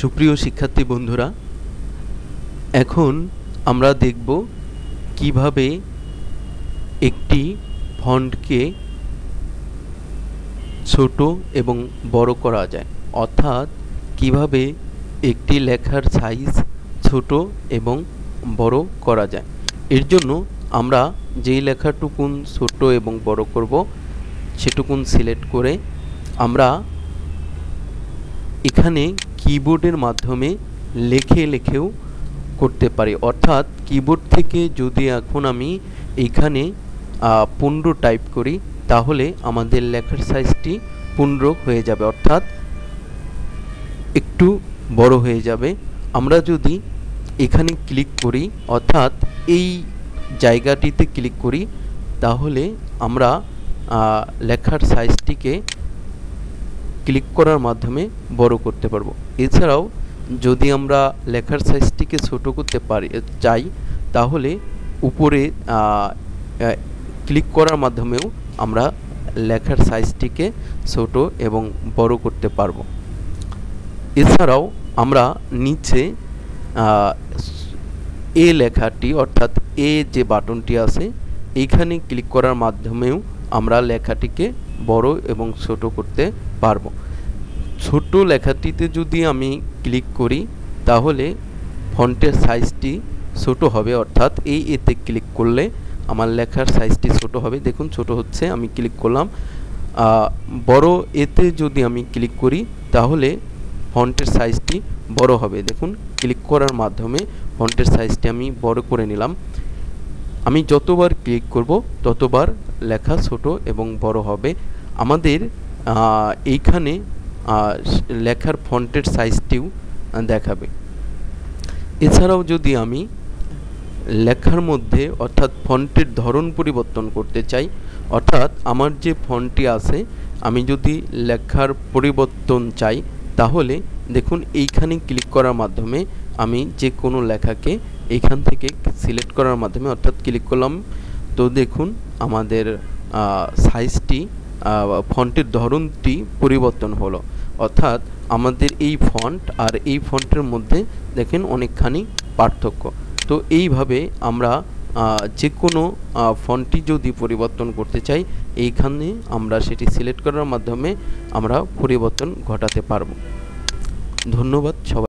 সুপ্রিয় শিক্ষার্থী বন্ধুরা, এখন আমরা দেখব কীভাবে একটি ফন্টকে ছোট এবং বড় করা যায়। অর্থাৎ কীভাবে একটি লেখার সাইজ ছোট এবং বড় করা যায়। এর জন্য আমরা যেই লেখাটুকুন ছোট এবং বড় করব, সেটুকুন সিলেক্ট করে আমরা এখানে কিবোর্ডের মাধ্যমে লেখে লেখেও করতে পারি। অর্থাৎ কিবোর্ড থেকে যদি এখন আমি এখানে পনেরো টাইপ করি, তাহলে আমাদের লেখার সাইজটি পনেরো হয়ে যাবে। অর্থাৎ একটু বড় হয়ে যাবে। আমরা যদি এখানে ক্লিক করি, অর্থাৎ এই জায়গাটিতে ক্লিক করি, তাহলে আমরা লেখার সাইজটিকে ক্লিক করার মাধ্যমে বড় করতে পারব। এছাড়াও যদি আমরা লেখার সাইজটিকে ছোট করতে পারি, চাই, তাহলে উপরে ক্লিক করার মাধ্যমেও আমরা লেখার সাইজটিকে ছোট এবং বড় করতে পারব। এছাড়াও আমরা নিচে এ লেখাটি, অর্থাৎ এ যে বাটনটি আছে, এইখানে ক্লিক করার মাধ্যমেও আমরা লেখাটিকে বড় এবং ছোট করতে পারব। ছোট লেখাটিতে যদি আমি ক্লিক করি, তাহলে ফন্টের সাইজটি ছোট হবে। অর্থাৎ এই এতে ক্লিক করলে আমার লেখার সাইজটি ছোট হবে। দেখুন, ছোট হচ্ছে, আমি ক্লিক করলাম। বড় এতে যদি আমি ক্লিক করি, তাহলে ফন্টের সাইজটি বড় হবে। দেখুন ক্লিক করার মাধ্যমে ফন্টের সাইজটি আমি বড় করে নিলাম। আমি যতবার ক্লিক করব, ততবার লেখা ছোট এবং বড় হবে। আমাদের এইখানে লেখার ফন্টের সাইজটিও দেখাবে। এছাড়াও যদি আমি লেখার মধ্যে অর্থাৎ ফন্টের ধরন পরিবর্তন করতে চাই, অর্থাৎ আমার যে ফন্টটি আছে, আমি যদি লেখার পরিবর্তন চাই, তাহলে দেখুন এইখানে ক্লিক করার মাধ্যমে আমি যে কোনো লেখাকে এইখান থেকে সিলেক্ট করার মাধ্যমে অর্থাৎ ক্লিক করলাম, তো দেখুন আমাদের সাইজটি ফন্টের ধরনটি পরিবর্তন হলো। অর্থাৎ আমাদের এই ফন্ট আর এই ফন্টের মধ্যে দেখেন অনেকখানি পার্থক্য। তো এইভাবে আমরা যে কোনো ফন্টটি যদি পরিবর্তন করতে চাই, এইখানে আমরা সেটি সিলেক্ট করার মাধ্যমে আমরা পরিবর্তন ঘটাতে পারব। ধন্যবাদ সবাই।